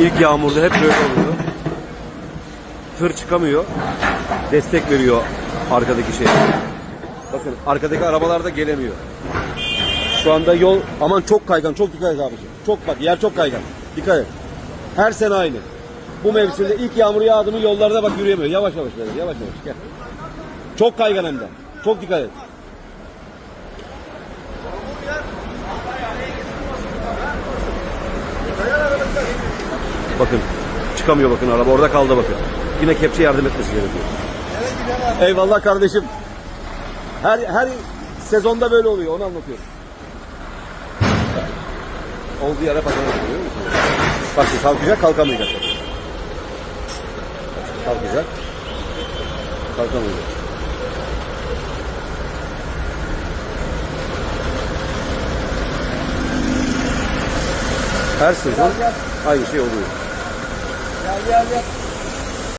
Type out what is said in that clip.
İlk yağmurda hep böyle oluyor. Tır çıkamıyor. Destek veriyor arkadaki şey. Bakın arkadaki arabalar da gelemiyor. Şu anda yol aman çok kaygan, çok dikkat et abiciğim. Çok bak yer çok kaygan. Dikkat et. Her sene aynı. Bu mevsimde ilk yağmur yağdı mı yollarda bak yürüyemiyor. Yavaş yavaş böyle, yavaş yavaş gel. Çok kaygan hem de. Çok dikkat et. Bakın çıkamıyor bakın araba orada kaldı bakın. Yine kepçe yardım etmesi gerekiyor. Eyvallah kardeşim. Her her sezonda böyle oluyor onu anlatıyorum. Olduğu yere patlamak görüyor musun? Bak kalkacak kalkamayacak. Kalkacak. Kalkamayacak. Her sezon aynı şey oluyor. Gel gel gel.